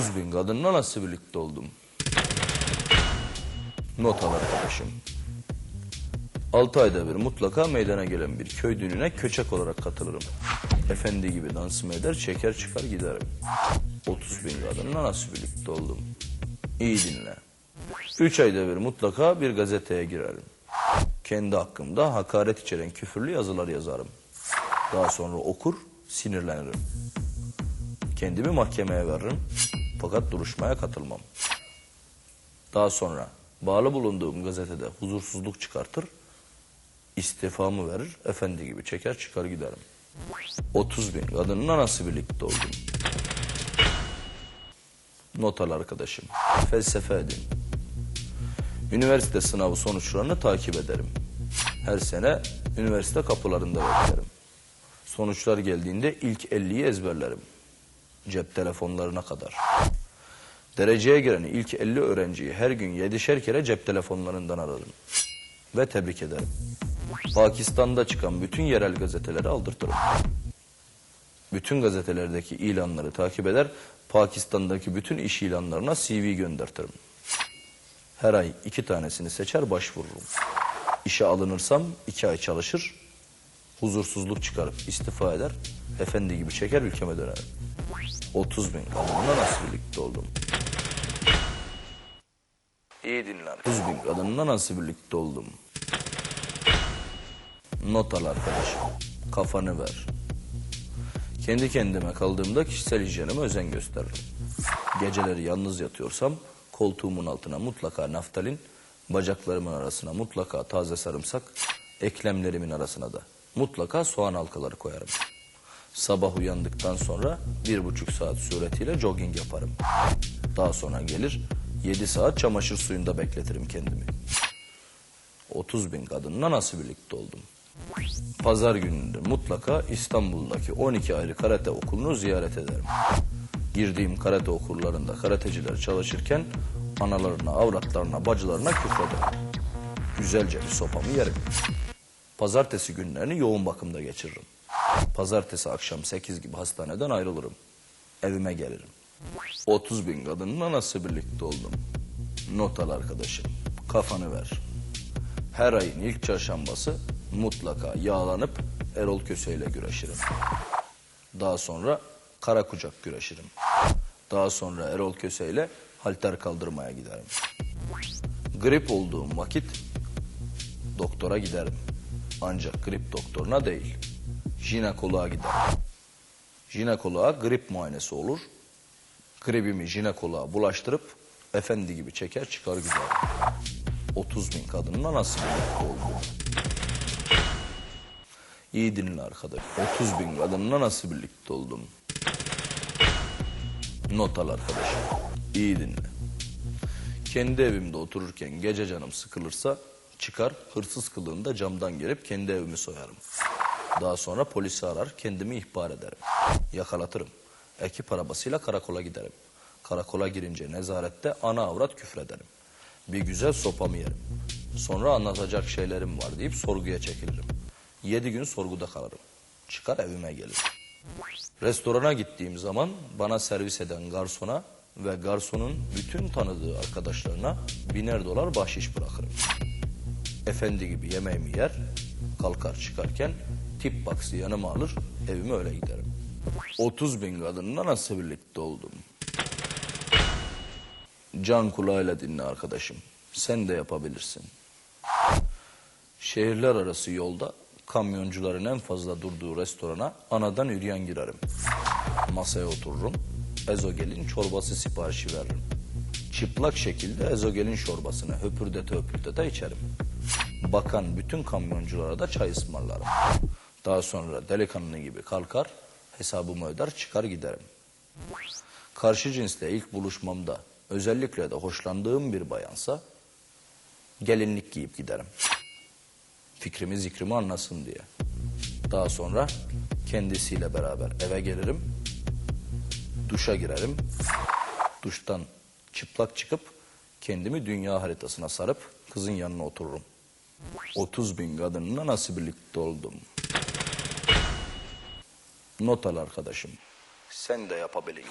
30 bin kadınla nasıl birlikte oldum? Not al arkadaşım. 6 ayda bir mutlaka meydana gelen bir köy düğününe köçek olarak katılırım. Efendi gibi dansımı eder, çeker çıkar giderim. 30 bin kadınla nasıl birlikte oldum? İyi dinle. 3 ayda bir mutlaka bir gazeteye girerim. Kendi hakkımda hakaret içeren küfürlü yazılar yazarım. Daha sonra okur, sinirlenirim. Kendimi mahkemeye veririm. Fakat duruşmaya katılmam. Daha sonra bağlı bulunduğum gazetede huzursuzluk çıkartır, istifamı verir, efendi gibi çeker çıkar giderim. 30 bin kadınla nasıl birlikte oldum? Not al arkadaşım. Felsefe edin. Üniversite sınavı sonuçlarını takip ederim. Her sene üniversite kapılarında beklerim. Sonuçlar geldiğinde ilk 50'yi ezberlerim. Cep telefonlarına kadar. Dereceye giren ilk 50 öğrenciyi her gün 7'şer kere cep telefonlarından ararım. Ve tebrik ederim. Pakistan'da çıkan bütün yerel gazeteleri aldırtırım. Bütün gazetelerdeki ilanları takip eder, Pakistan'daki bütün iş ilanlarına CV göndertirim. Her ay iki tanesini seçer başvururum. İşe alınırsam iki ay çalışır, huzursuzluk çıkarıp istifa eder, efendi gibi çeker ülkeme dönerim. 30 bin kadınla nasıl birlikte oldum? İyi dinle. 30 bin kadınla nasıl birlikte oldum? Not al arkadaşım. Kafanı ver. Kendi kendime kaldığımda kişisel hijyenime özen gösteririm. Geceleri yalnız yatıyorsam koltuğumun altına mutlaka naftalin, bacaklarımın arasına mutlaka taze sarımsak, eklemlerimin arasına da mutlaka soğan halkaları koyarım. Sabah uyandıktan sonra bir buçuk saat suretiyle jogging yaparım. Daha sonra gelir 7 saat çamaşır suyunda bekletirim kendimi. 30 bin kadınla nasıl birlikte oldum? Pazar gününde mutlaka İstanbul'daki 12 ayrı karate okulunu ziyaret ederim. Girdiğim karate okullarında karateciler çalışırken analarına, avratlarına, bacılarına küfrederim. Güzelce bir sopamı yerim. Pazartesi günlerini yoğun bakımda geçiririm. Pazartesi akşam 8 gibi hastaneden ayrılırım. Evime gelirim. 30 bin kadınla nasıl birlikte oldum? Not al arkadaşım. Kafanı ver. Her ayın ilk çarşambası mutlaka yağlanıp Erol Köse ile güreşirim. Daha sonra kara kucak güreşirim. Daha sonra Erol Köse ile halter kaldırmaya giderim. Grip olduğum vakit doktora giderim. Ancak grip doktoruna değil, jinekoloğa giderim. Jinekoloğa grip muayenesi olur. Gripimi jinekoloğa bulaştırıp efendi gibi çeker çıkar giderim. 30 bin kadınla nasıl birlikte oldum? İyi dinle arkadaş. 30 bin kadınla nasıl birlikte oldum? Not al arkadaşım. İyi dinle. Kendi evimde otururken gece canım sıkılırsa çıkar hırsız kılığında camdan gelip kendi evimi soyarım. Daha sonra polisi arar kendimi ihbar ederim. Yakalatırım. Ekip arabasıyla karakola giderim. Karakola girince nezarette ana avrat küfrederim. Bir güzel sopamı yerim. Sonra anlatacak şeylerim var deyip sorguya çekilirim. Yedi gün sorguda kalırım. Çıkar evime gelirim. Restorana gittiğim zaman bana servis eden garsona ve garsonun bütün tanıdığı arkadaşlarına biner dolar bahşiş bırakırım. Efendi gibi yemeğimi yer, kalkar çıkarken tip box'ı yanıma alır, evime öyle giderim. 30 bin kadınla nasıl birlikte oldum? Can kulağıyla dinle arkadaşım. Sen de yapabilirsin. Şehirler arası yolda kamyoncuların en fazla durduğu restorana anadan üryan girerim. Masaya otururum. Ezogelin çorbası siparişi veririm. Çıplak şekilde ezogelin çorbasını höpürdete höpürdete içerim. Bakan bütün kamyonculara da çay ısmarlarım. Daha sonra delikanlı gibi kalkar, hesabımı öder çıkar giderim. Karşı cinsle ilk buluşmamda özellikle de hoşlandığım bir bayansa gelinlik giyip giderim. Fikrimi zikrimi anlasın diye. Daha sonra kendisiyle beraber eve gelirim. Duşa girerim. Duştan çıplak çıkıp kendimi dünya haritasına sarıp kızın yanına otururum. 30 bin kadınla nasıl birlikte oldum? Not al arkadaşım. Sen de yapabilin.